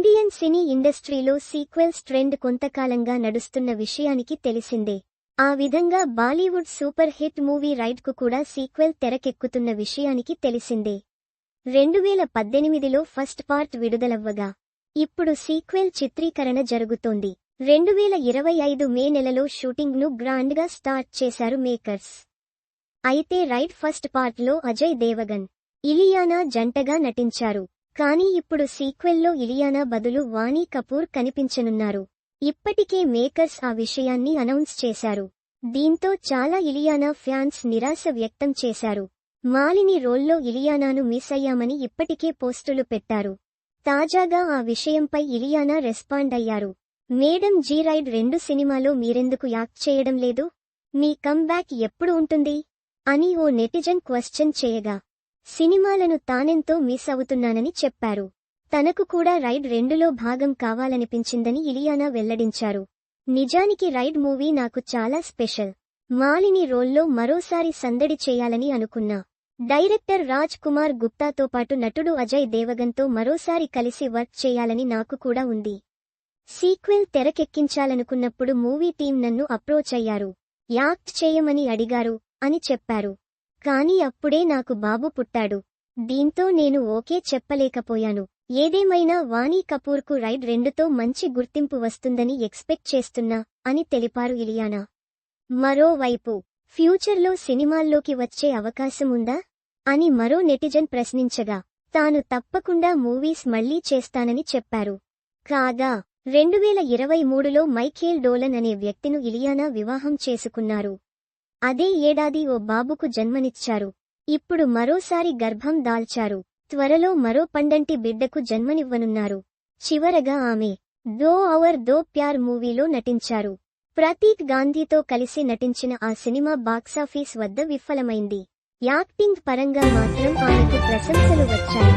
Indian cine ఇండస్ట్రీలో sequels trend కొంతకాలంగా నడుస్తున్న విషయానికి తెలిసిందే. ఆ విధంగా బాలీవుడ్ సూపర్ హిట్ మూవీ రైడ్కు కూడా సీక్వెల్ తెరకెక్కుతున్న విషయానికి తెలిసిందే. రెండువేల పద్దెనిమిదిలో ఫస్ట్ పార్ట్ విడుదలవ్వగా ఇప్పుడు సీక్వెల్ చిత్రీకరణ జరుగుతోంది. రెండువేల ఇరవై ఐదు మే నెలలో షూటింగ్ను గ్రాండ్గా స్టార్ట్ చేశారు మేకర్స్. అయితే రైడ్ ఫస్ట్ పార్ట్లో అజయ్ దేవగన్ ఇలియానా జంటగా నటించారు. కానీ ఇప్పుడు సీక్వెల్లో ఇలియానా బదులు వాణి కపూర్ కనిపించనున్నారు. ఇప్పటికే మేకర్స్ ఆ విషయాన్ని అనౌన్స్ చేశారు. దీంతో చాలా ఇలియానా ఫ్యాన్స్ నిరాశ వ్యక్తం చేశారు. మాలిని రోల్లో ఇలియానాను మిస్ అయ్యామని ఇప్పటికే పోస్టులు పెట్టారు. తాజాగా ఆ విషయంపై ఇలియానా రెస్పాండ్ అయ్యారు. మేడం జీ రైడ్ రెండు సినిమాలో మీరెందుకు యాక్ట్ చేయడం లేదు? మీ కమ్బ్యాక్ ఎప్పుడు ఉంటుంది? అని ఓ నెటిజన్ క్వశ్చన్ చేయగా సినిమాలను తానెంతో మిస్ అవుతున్నానని చెప్పారు. తనకు కూడా రైడ్ రెండులో భాగం కావాలనిపించిందని ఇలియానా వెల్లడించారు. నిజానికి రైడ్ మూవీ నాకు చాలా స్పెషల్. మాలిని రోల్లో మరోసారి సందడి చేయాలని అనుకున్నా. డైరెక్టర్ రాజ్ కుమార్ గుప్తాతో పాటు నటుడు అజయ్ దేవగన్తో మరోసారి కలిసి వర్క్ చేయాలని నాకు కూడా ఉంది. సీక్వెల్ తెరకెక్కించాలనుకున్నప్పుడు మూవీ టీం నన్ను అప్రోచ్ అయ్యారు. యాక్ట్ చేయమని అడిగారు అని చెప్పారు. కాని అప్పుడే నాకు బాబు పుట్టాడు. దీంతో నేను ఓకే చెప్పలేకపోయాను. ఏదేమైనా వాణీ కపూర్కు రైడ్ రెండుతో మంచి గుర్తింపు వస్తుందని ఎక్స్పెక్ట్ చేస్తున్నా అని తెలిపారు ఇలియానా. మరోవైపు ఫ్యూచర్లో సినిమాల్లోకి వచ్చే అవకాశముందా అని మరో నెటిజన్ ప్రశ్నించగా తాను తప్పకుండా మూవీస్ మళ్ళీ చేస్తానని చెప్పారు. కాగా రెండువేల ఇరవై మూడులో మైఖేల్ డోలన్ అనే వ్యక్తిను ఇలియానా వివాహం చేసుకున్నారు. అదే ఏడాది ఓ బాబుకు జన్మనిచ్చారు. ఇప్పుడు మరోసారి గర్భం దాల్చారు. త్వరలో మరో పండంటి బిడ్డకు జన్మనివ్వనున్నారు. చివరగా ఆమె దో అవర్ దో ప్యార్ మూవీలో నటించారు. ప్రతీక్ గాంధీతో కలిసి నటించిన ఆ సినిమా బాక్సాఫీస్ వద్ద విఫలమైంది. యాక్టింగ్ పరంగా మాత్రం ఆమెకు ప్రశంసలు వచ్చాయి.